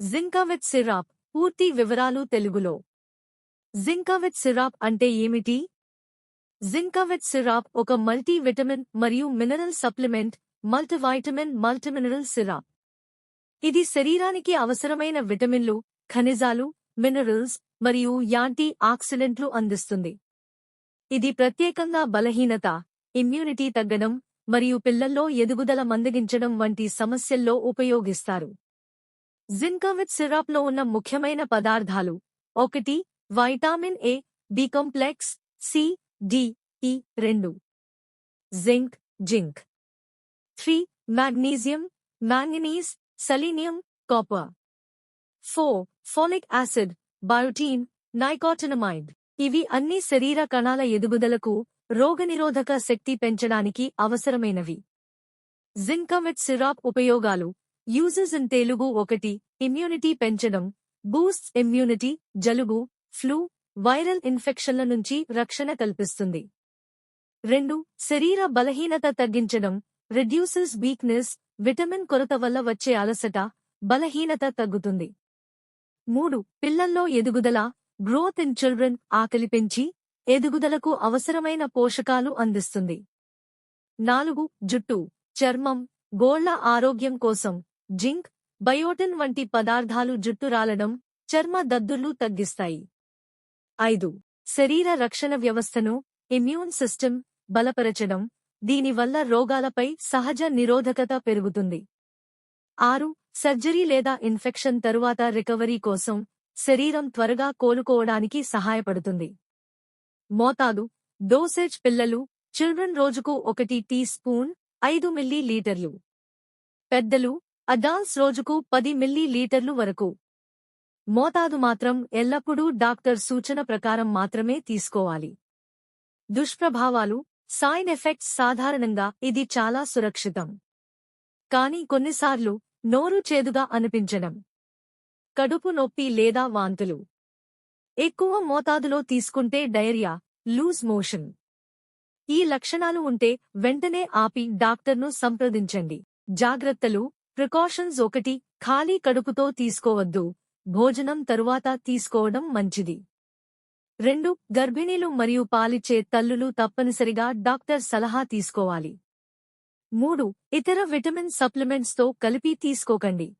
జింకావిత్ సిరాప్ పూర్తి వివరాలు తెలుగులో. జింకావిత్ సిరాప్ అంటే ఏమిటి? జింకావిత్ సిరాప్ ఒక మల్టీ విటమిన్ మరియు mineral supplement multivitamin multimineral syrup. ఇది శరీరానికి అవసరమైన విటమిన్లు ఖనిజాలు మినరల్స్ మరియు యాంటీ ఆక్సిడెంట్లు అందిస్తుంది. ఇది ప్రత్యేకంగా బలహీనత ఇమ్యూనిటీ తగ్గడం మరియు పిల్లల్లో ఎదుగుదల మందగించడం వంటి సమస్యల్లో ఉపయోగిస్తారు. జింకవిత్ సిరాప్లో ఉన్న ముఖ్యమైన పదార్థాలు ఒకటి vitamin A B complex C D E రెండు. Zinc zinc. Three magnesium manganese selenium copper. Four folic acid biotin nicotinamide. ఇవి అన్ని శరీర కణాల ఎదుగుదలకు రోగనిరోధక శక్తి పెంచడానికి అవసరమైనవి. జింకమిట్ సిరాప్ ఉపయోగాలు యూజెస్ ఇన్ తెలుగు ఒకటి ఇమ్యూనిటీ పెంచడం బూస్ట్ ఇమ్యూనిటీ జలుబు ఫ్లూ వైరల్ ఇన్ఫెక్షన్ల నుంచి రక్షణ కల్పిస్తుంది. రెండు శరీర బలహీనత తగ్గించడం రిడ్యూసెస్ వీక్నెస్ విటమిన్ కొరత వల్ల వచ్చే అలసట బలహీనత తగ్గుతుంది. మూడు పిల్లల్లో ఎదుగుదల గ్రోత్ ఇన్ చిల్డ్రన్ ఆకలి పెంచి ఎదుగుదలకు అవసరమైన పోషకాలు అందిస్తుంది. నాలుగు జుట్టు చర్మం గోళ్ళ ఆరోగ్యం కోసం జింక్ బయోటిన్ వంటి పదార్థాలు జుట్టు రాలడం చర్మ దద్దుర్లు తగ్గిస్తాయి. ఐదు. శరీర రక్షణ వ్యవస్థను ఇమ్యూన్ సిస్టమ్ బలపరచడం దీనివల్ల రోగాలపై సహజ నిరోధకత పెరుగుతుంది. ఆరు. సర్జరీ లేదా ఇన్ఫెక్షన్ తరువాత రికవరీ కోసం శరీరం త్వరగా కోలుకోవడానికి సహాయపడుతుంది. మోతాదు. డోసేజ్ పిల్లలు చిల్డ్రన్ రోజుకు ఒకటి టీ స్పూన్ ఐదు మిల్లీ లీటర్లు. పెద్దలు అడ్డాన్స్ రోజుకు పది మిల్లీ లీటర్లు వరకు. మోతాదు మాత్రం ఎల్లప్పుడూ డాక్టర్ సూచన ప్రకారం మాత్రమే తీసుకోవాలి. దుష్ప్రభావాలు సైన్ ఎఫెక్ట్స్ సాధారణంగా ఇది చాలా సురక్షితం. కానీ కొన్నిసార్లు నోరు చేదుగా అనిపించడం కడుపు నొప్పి లేదా వాంతులు. ఎక్కువ మోతాదులో తీసుకుంటే డైరియా లూజ్ మోషన్. ఈ లక్షణాలు ఉంటే వెంటనే ఆపి డాక్టర్ను సంప్రదించండి. జాగ్రత్తలు ప్రికాషన్స్ ఒకటి ఖాళీ కడుపుతో తీసుకోవద్దు. భోజనం తరువాత తీసుకోవడం మంచిది. రెండు గర్భిణీలు మరియు పాలిచ్చే తల్లులు తప్పనిసరిగా డాక్టర్ సలహా తీసుకోవాలి. మూడు ఇతర విటమిన్ సప్లిమెంట్స్తో కలిపి తీసుకోకండి.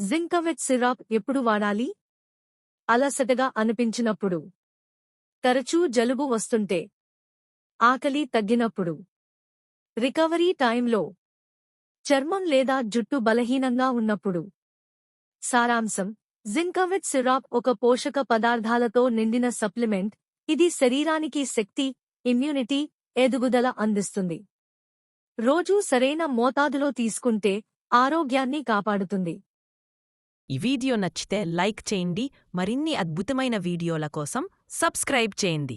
జింకవెట్ సిరాప్ ఎప్పుడు వాడాలి? అలసటగా అనిపించినప్పుడు. తరచూ జలుబు వస్తుంటే. ఆకలి తగ్గినప్పుడు. రికవరీ టైంలో చర్మం లేదా జుట్టు బలహీనంగా ఉన్నప్పుడు. సారాంశం జింకవిత్ సిరాప్ ఒక పోషక పదార్థాలతో నిండిన సప్లిమెంట్ ఇది శరీరానికి శక్తి ఇమ్యూనిటీ ఎదుగుదల అందిస్తుంది. రోజూ సరైన మోతాదులో తీసుకుంటే ఆరోగ్యాన్ని కాపాడుతుంది. ఈ వీడియో నచ్చితే లైక్ చేయండి మరిన్ని అద్భుతమైన వీడియోల కోసం సబ్స్క్రైబ్ చేయండి.